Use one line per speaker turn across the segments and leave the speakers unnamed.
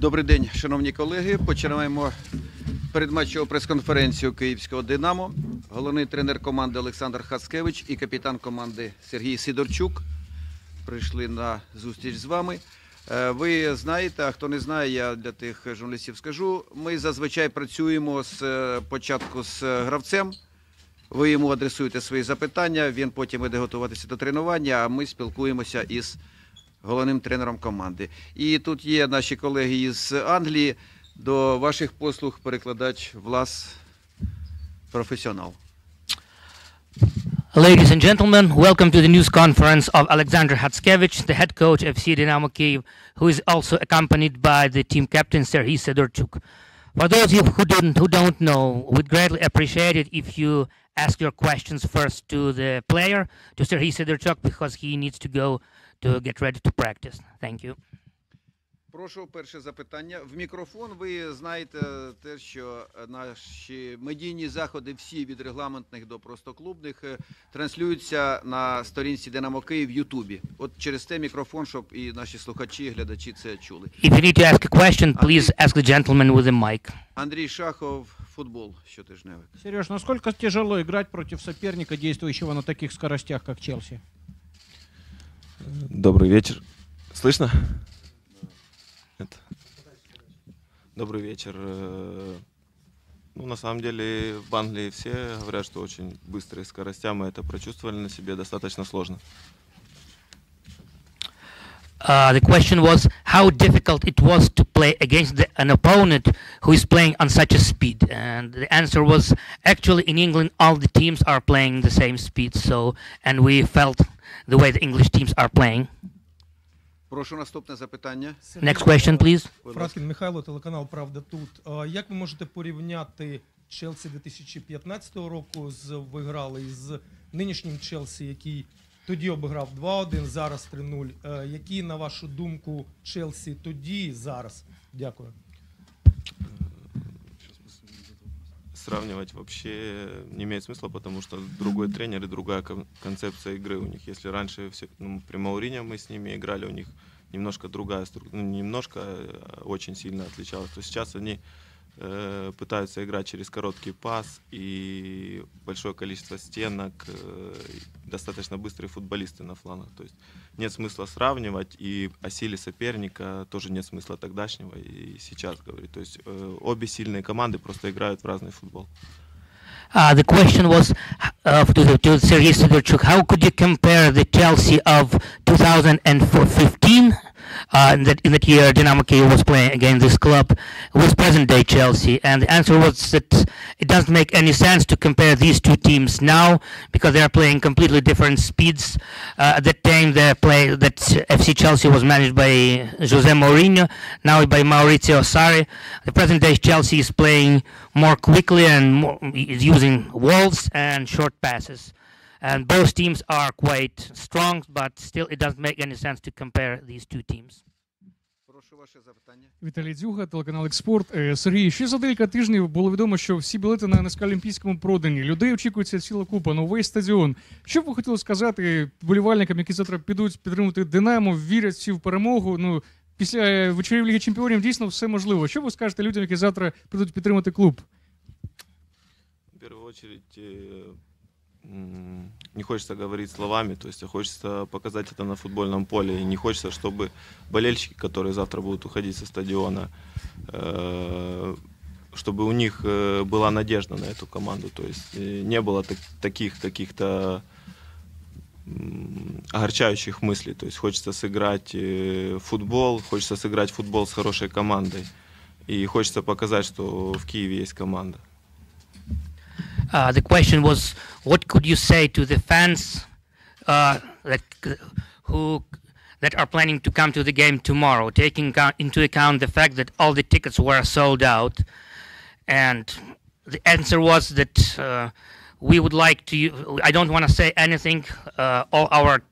Добрий день, шановні колеги. Починаємо передматчеву прес-конференцію Київського Динамо. Головний тренер команди Олександр Хацкевич і капітан команди Сергій Сидорчук прийшли на зустріч з вами. Е, Ви знаєте, а хто не знає, я для тих журналістів скажу. Ми зазвичай працюємо з е, початку з е, гравцем. Ви йому адресуєте свої запитання, він потім іде готуватися до тренування, а ми спілкуємося із головним тренером команди. І тут є наші колеги із Англії. До ваших послуг перекладач Влас професіонал.
Ladies and gentlemen, welcome to the news conference of Alexander Hatskevich, the head coach of FC Dynamo Kyiv, who is also accompanied by the team captain Serhiy Sidorchuk. For those of you who don't, who don't know, we'd greatly appreciate it if you ask your questions first to the player, to Serhiy Sidorchuk, because he needs to go to get ready to practice. Thank you.
Прошу перше запитання. В мікрофон ви знаєте те, що наші медійні заходи, всі від регламентних до просто клубних, е, транслюються на сторінці Динамо Київ в Ютубі. От через те мікрофон, щоб і наші слухачі, і глядачі це чули.
If you need to ask a question, please ask the gentleman with the mic.
Андрій Шахов, футбол щотижневик.
Сереж, насколько тяжело играть против соперника, действующего на таких скоростях, как Челси?
Добрый вечер. Слышно? Это. Добрый вечер. Э, Ну, на самом деле, в Англии все говорят, что очень быстрые скоростя. Мы это прочувствовали на себе достаточно сложно.
Uh, the question was how difficult it was to play against the, an opponent who is playing on such a speed. And the answer was actually in England, all the teams are playing the same speed. So, and we felt the way the English teams are playing.
Прошу наступне запитання.
Next question, please.
Будь.
Фраткін Михайло, телеканал Правда тут. Як ви можете порівняти Челсі 2015 року з ви грали з нинішнім Челсі, який тоді обіграв 2-1, зараз 3-0. Е, Які, на вашу думку, Челсі тоді і зараз? Дякую.
Сравнивать вообще не имеет смысла, потому что другой тренер и другая кон- концепция игры у них. Если раньше все, ну, при Маурине мы с ними играли, у них немножко другая структура, ну, немножко, а очень сильно отличалась, то сейчас они э, пытаются играть через короткий пас и большое количество стенок, э, достаточно быстрые футболисты на флангах. То есть нет смысла сравнивать, и о силе соперника тоже нет смысла тогдашнего и сейчас говорить. То есть э, обе сильные команды просто играют в разный футбол.
Uh, the question was uh, to, the- to Sergei Sidorchuk, how could you compare the Chelsea of 2015, uh, in, that, in that year Dynamo Kyiv was playing against this club, with present-day Chelsea? And the answer was that it doesn't make any sense to compare these two teams now because they are playing completely different speeds. Uh, at that time, the play that FC Chelsea was managed by Jose Mourinho, now by Maurizio Sarri. The present-day Chelsea is playing more quickly and more, is using walls and short passes. And both teams are quite strong, but still it doesn't make any sense to compare these two teams.
Прошу ваше запитання.
Віталій Дзюга, телеканал Експорт. Е, Сергій, ще за декілька тижнів було відомо, що всі білети на НСК Олімпійському продані. Людей очікується ціла купа, новий стадіон. Що б ви хотіли сказати вболівальникам, які завтра підуть підтримувати Динамо, вірять всі в перемогу? Ну, після е, вечорів Ліги Чемпіонів дійсно все можливо. Що ви скажете людям, які завтра прийдуть підтримати клуб?
В первую очередь, э, м, не хочется говорить словами, то есть а хочется показать это на футбольном поле. И не хочется, чтобы болельщики, которые завтра будут уходить со стадиона, э, чтобы у них э, была надежда на эту команду. То есть э, не было так- таких каких-то м, огорчающих мыслей. То есть хочется сыграть э, в футбол, хочется сыграть в футбол с хорошей командой. И хочется показать, что в Киеве есть команда.
Uh, the question was, what could you say to the fans uh, that who that are planning to come to the game tomorrow, taking account, into account the fact that all the tickets were sold out? And the answer was that uh, we would like to. I don't want to say anything. Uh, all our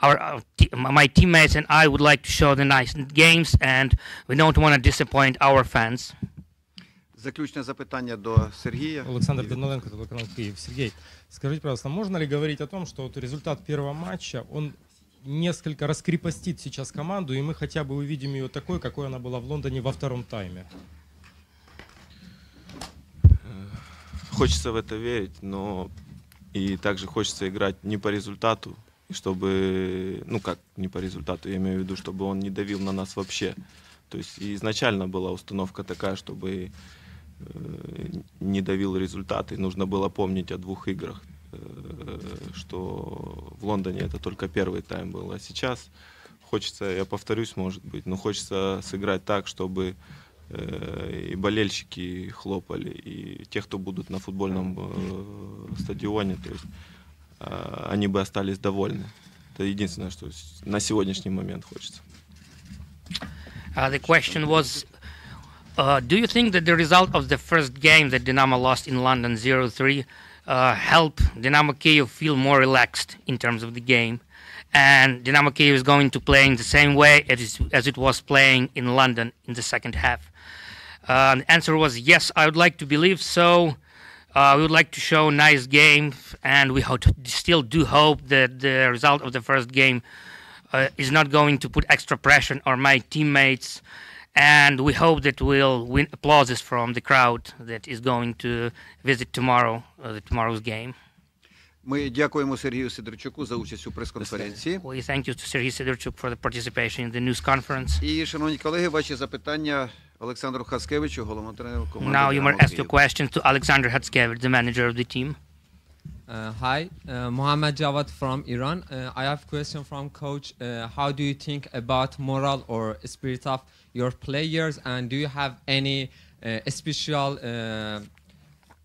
our, our te- my teammates and I would like to show the nice games, and we don't want to disappoint our fans.
Заключне запитання до Сергія.
Александр Даниленко, телеканал Киев. Сергей, скажите, пожалуйста, можно ли говорить о том, что вот результат первого матча, он несколько раскрепостит сейчас команду, и мы хотя бы увидим ее такой, какой она была в Лондоне во втором тайме.
Хочется в это верить, но и также хочется играть не по результату, чтобы, ну как не по результату, я имею в виду, чтобы он не давил на нас вообще. То есть изначально была установка такая, чтобы э, не давил результат, и нужно было помнить о двух играх, э, что в Лондоне это только первый тайм был, а сейчас хочется, я повторюсь, может быть, но хочется сыграть так, чтобы и болельщики хлопали, и те, кто будут на футбольном э, стадионе, то есть э, они бы остались довольны. Это единственное, что на сегодняшний момент хочется.
Uh, the question was uh, Do you think that the result of the first game that Dynamo lost in London 0 3 uh, helped Dynamo Kiev feel more relaxed in terms of the game? And Dynamo Kiev is going to play in the same way as, as it was playing in London in the second half. Uh, the answer was yes, I would like to believe so. Uh, we would like to show a nice game, and we ho- still do hope that the result of the first game uh, is not going to put extra pressure on my teammates. And we hope that we'll win applauses from the crowd that is going to visit tomorrow, uh, the tomorrow's game.
Ми дякуємо Сергію Сидорчуку за участь у прес-конференції.
We thank you to Sergei Sidorchuk for the participation in the news conference.
І, шановні колеги, ваші запитання Олександру Хаскевичу, головному тренеру команди.
Now you
«Динамо
may ask your
Київ».
questions to Alexander Hatskevich, the manager of the team.
Uh, hi, uh, Mohammed Jawad from Iran. Uh, I have a question from coach. Uh, how do you think about moral or spirit of your players, and do you have any uh, special, uh,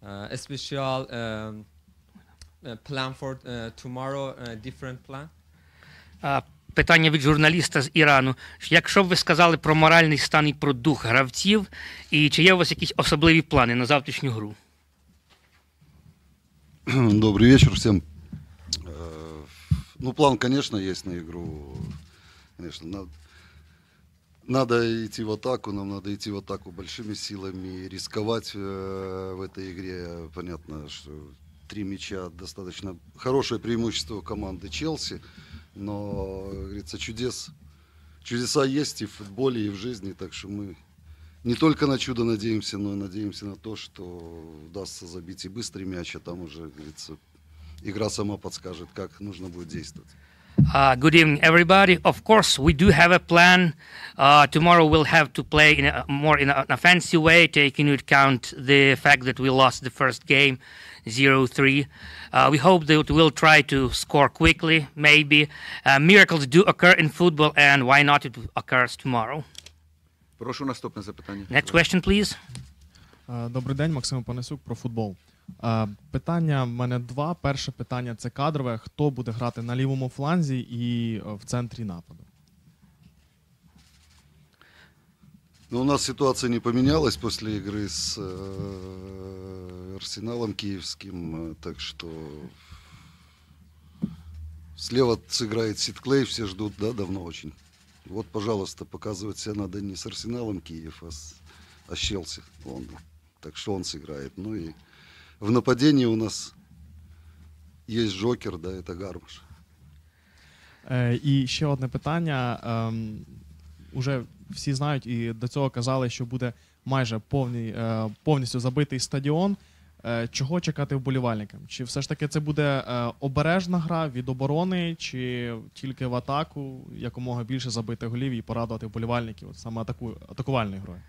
uh, special um, uh, plan for uh, tomorrow? Uh, different plan?
А, Питання від журналіста з Ірану. Якщо б ви сказали про моральний стан і про дух гравців, і чи є у вас якісь особливі плани на завтрашню гру?
Добрый вечер всем. Э, Ну, план, конечно, есть на игру. Конечно, надо, надо идти в атаку, нам надо идти в атаку большими силами, рисковать э, в этой игре. Понятно, что три мяча достаточно хорошее преимущество команды Челси, но, говорится, чудес, чудеса есть и в футболе, и в жизни, так что мы не только на чудо надеемся, но и надеемся на то, что удастся забить и быстрый мяч, а там уже, говорится, игра сама подскажет, как нужно будет действовать.
Uh, good evening, everybody. Of course, we do have a plan. Uh, tomorrow we'll have to play in a more in an offensive way, taking into account the fact that we lost the first game, 0-3. Uh, we hope that we'll try to score quickly. Maybe uh, miracles do occur in football, and why not? It occurs tomorrow.
Прошу наступне запитання.
Next question, please.
Е, Добрий день, Максим Панасюк про футбол. Е, Питання в мене два. Перше питання це кадрове. Хто буде грати на лівому фланзі і е, в центрі нападу?
Но у нас ситуация не поменялась после игры с э, Арсеналом Киевским, э, так что слева сыграет Ситклей, все ждут, да, давно очень. Вот, пожалуйста, показывать себя надо не с Арсеналом Киев, а с, а с Челси Лондон. Так что он сыграет. Ну и в нападении у нас есть Джокер, да, это Гармаш.
Е, І ще одне питання. Ем, Уже всі знають і до цього казали, що буде майже повний, е, повністю забитий стадіон. Е, Чого чекати вболівальникам? Чи все ж таки це буде е, обережна гра від оборони, чи тільки в атаку якомога більше забити голів і порадувати вболівальників от саме атаку, атакувальною грою?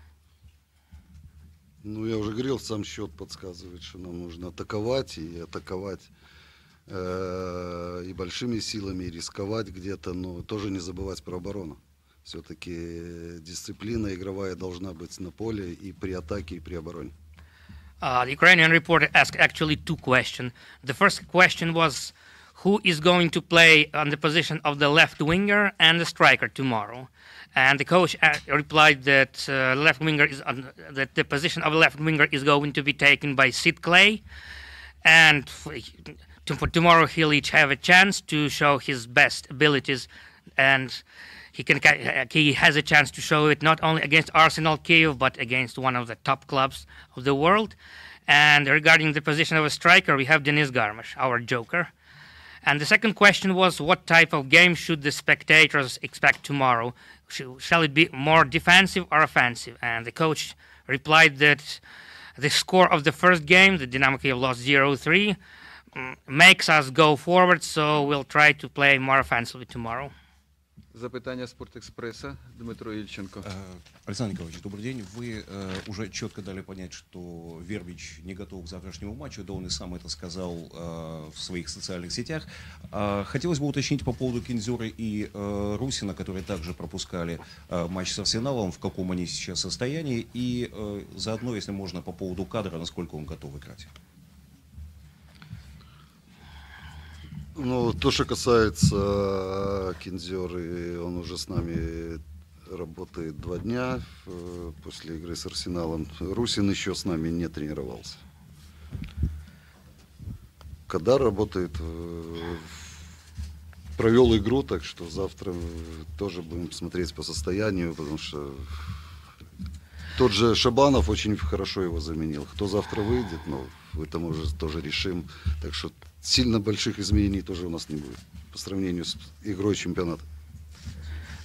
Ну, я уже говорил, сам счет подсказывает, что нам нужно атаковать и атаковать э, и большими силами, и рисковать где-то, но тоже не забывать про оборону. Все-таки дисциплина игровая должна быть на поле и при атаке, и при обороне.
Uh, the Ukrainian reporter asked actually two questions. The first question was who is going to play on the position of the left winger and the striker tomorrow? And the coach uh, replied that uh, left winger is on, that the position of the left winger is going to be taken by Sid Clay, and f- to, for tomorrow he'll each have a chance to show his best abilities, and he can he has a chance to show it not only against Arsenal Kiev but against one of the top clubs of the world. And regarding the position of a striker, we have Denis Garmash, our joker. And the second question was, what type of game should the spectators expect tomorrow? Shall it be more defensive or offensive? And the coach replied that the score of the first game, the Dynamo Kiev lost 0-3, mm, makes us go forward, so we'll try to play more offensively tomorrow.
Запитання Спортэкспресса. Дмитро Ильченко.
Александр Николаевич, добрый день. Вы уже четко дали понять, что Вербич не готов к завтрашнему матчу, да он и сам это сказал в своих социальных сетях. Э, хотелось бы уточнить по поводу Кинзера и Русина, которые также пропускали матч с Арсеналом, в каком они сейчас состоянии, и э, заодно, если можно, по поводу кадра, насколько он готов играть.
Ну, то, что касается э, Кинзеры, он уже с нами работает два дня э, после игры с Арсеналом. Русин еще с нами не тренировался. Кадар работает, э, провел игру, так что завтра тоже будем смотреть по состоянию, потому что тот же Шабанов очень хорошо его заменил. Кто завтра выйдет, ну, это мы уже тоже решим. Так что сильно больших изменений тоже у нас не будет по сравнению с игрой чемпионата.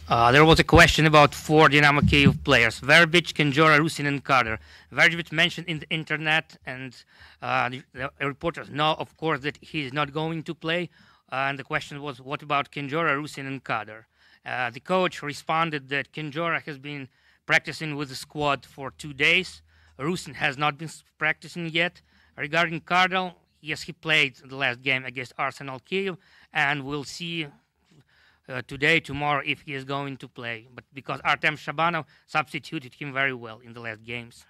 Uh, there was a question about four Dynamo Kiev players: Verbic, Kenjora, Rusin, and Carter. Verbic mentioned in the internet, and uh, the, the reporters know, of course, that he is not going to play. Uh, and the question was, what about Kenjora, Rusin, and Carter? Uh, the coach responded that Kenjora has been practicing with the squad for two days. Rusin has not been s- practicing yet. Regarding Cardinal, yes, he played the last game against Arsenal Kiev, and we'll see uh, today, tomorrow, if he is going to play. But because Artem Shabanov substituted him very well in the last games.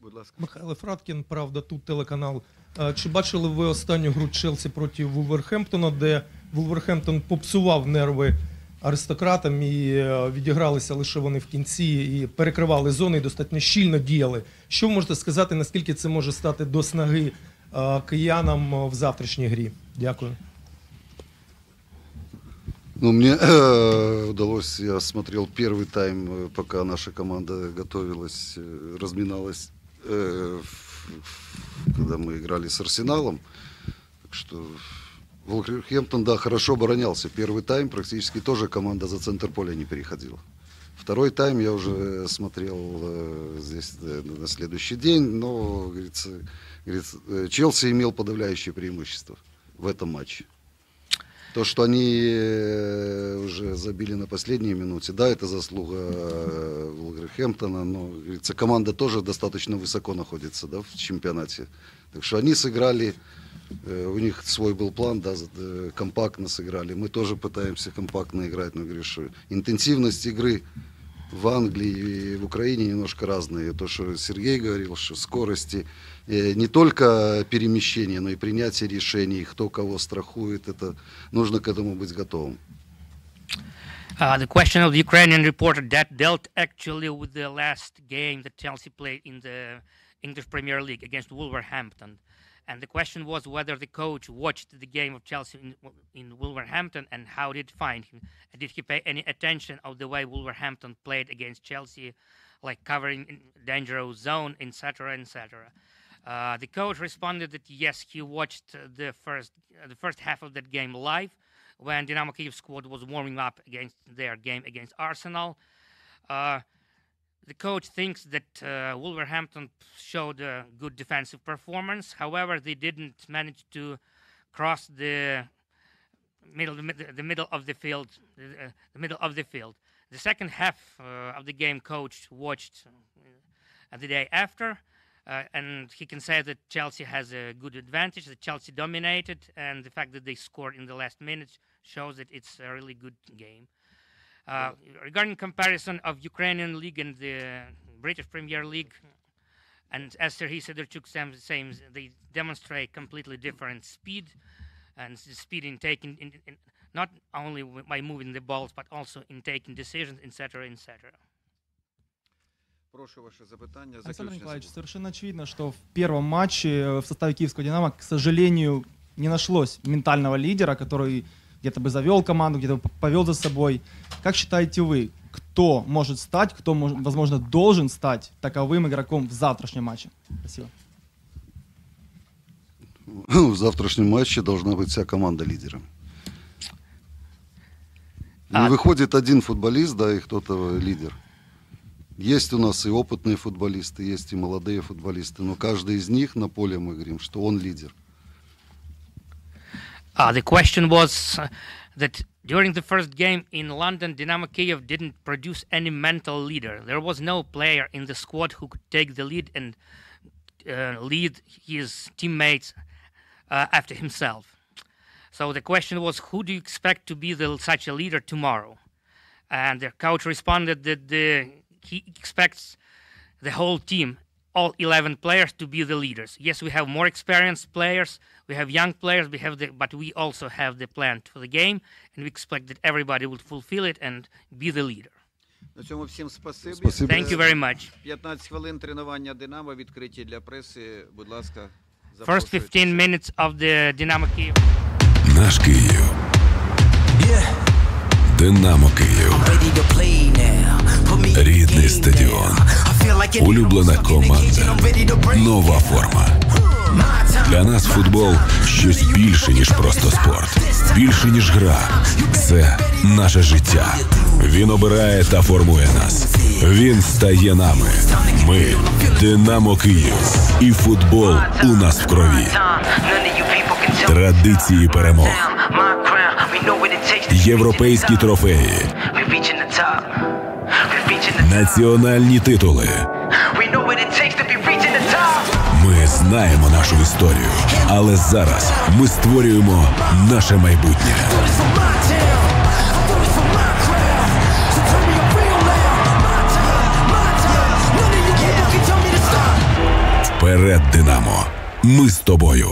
Будь ласка.
Михайло Фраткін, правда, тут телеканал. Е, Чи бачили ви останню гру Челсі проти Вулверхемптона, де Вулверхемптон попсував нерви аристократам і е, відігралися лише вони в кінці і перекривали зони і достатньо щільно діяли. Що ви можете сказати, наскільки це може стати до снаги е, киянам е, в завтрашній грі? Дякую.
Ну, мне э, удалось, я смотрел первый тайм, э, пока наша команда готовилась, э, разминалась, э, в- в- когда мы играли с Арсеналом. Так что Вулверхэмптон, да, хорошо оборонялся. Первый тайм практически тоже команда за центр поля не переходила. Второй тайм я уже смотрел э, здесь э, на следующий день, но, говорится, говорится, э, Челси имел подавляющее преимущество в этом матче. То, что они э, уже забили на последней минуте, да, это заслуга э, Вулверхэмптона, но, говорится, команда тоже достаточно высоко находится, да, в чемпионате. Так что они сыграли, у них свой был план, да, э, компактно сыграли. Мы тоже пытаемся компактно играть, но, говорю, что интенсивность игры в Англии и в Украине немножко разные. То, что Сергей говорил, что скорости э, не только перемещения, но и принятие решений, кто кого страхует, это нужно к этому быть готовым.
Uh, the question of the Ukrainian reporter that dealt actually with the last game that Chelsea played in the English Premier League against Wolverhampton. And the question was whether the coach watched the game of Chelsea in, in Wolverhampton and how did he find him? Did he pay any attention of the way Wolverhampton played against Chelsea, like covering dangerous zone, etc., etc. Uh, the coach responded that yes, he watched the first uh, the first half of that game live when Dynamo Kiev squad was warming up against their game against Arsenal. Uh, the coach thinks that uh, Wolverhampton showed a good defensive performance. However, they didn't manage to cross the middle, the, middle of the field, uh, the middle of the field. The second half uh, of the game, coach watched uh, the day after, uh, and he can say that Chelsea has a good advantage. That Chelsea dominated, and the fact that they scored in the last minutes shows that it's a really good game. Uh, regarding comparison of Ukrainian league and the British Premier League, and as Serhii Sidorchuk says, they demonstrate completely different speed, and speed in taking, in, in, not only by moving the balls, but also in taking decisions, etc., etc.
Прошу ваше запитання.
Александр Николаевич, совершенно очевидно, что в первом матче э, в составе киевского «Динамо», к сожалению, не нашлось ментального лидера, который где-то бы завел команду, где-то бы повел за собой. Как считаете вы, кто может стать, кто, мож- возможно, должен стать таковым игроком в завтрашнем матче? Спасибо.
в завтрашнем матче должна быть вся команда лидером. Не
А-
выходит один футболист, да, и кто-то лидер. Есть у нас и опытные футболисты, есть и молодые футболисты, но каждый из них на поле мы говорим, что он лидер.
Uh, the question was uh, that during the first game in London, Dynamo Kiev didn't produce any mental leader. There was no player in the squad who could take the lead and uh, lead his teammates uh, after himself. So the question was, who do you expect to be the, such a leader tomorrow? And the coach responded that the, he expects the whole team, all 11 players, to be the leaders. Yes, we have more experienced players, we have young players, we have the, but we also have the plan for the game, and we expect that everybody will fulfill it and be the leader.
На цьому всім спасибі.
Спасибо.
Thank you very much.
15 хвилин тренування Динамо відкриті для преси. Будь ласка,
First 15 minutes of the Dynamo Kiev.
Наш Київ. Динамо Київ. Рідний стадіон. Улюблена команда. Нова форма. Для нас футбол щось більше, ніж просто спорт. Більше, ніж гра. Це наше життя. Він обирає та формує нас. Він стає нами. Ми Динамо Київ. І футбол у нас в крові. Традиції перемог. Європейські трофеї. Національні титули. Ми знаємо нашу історію, але зараз ми створюємо наше майбутнє. Вперед, Динамо! Ми з тобою.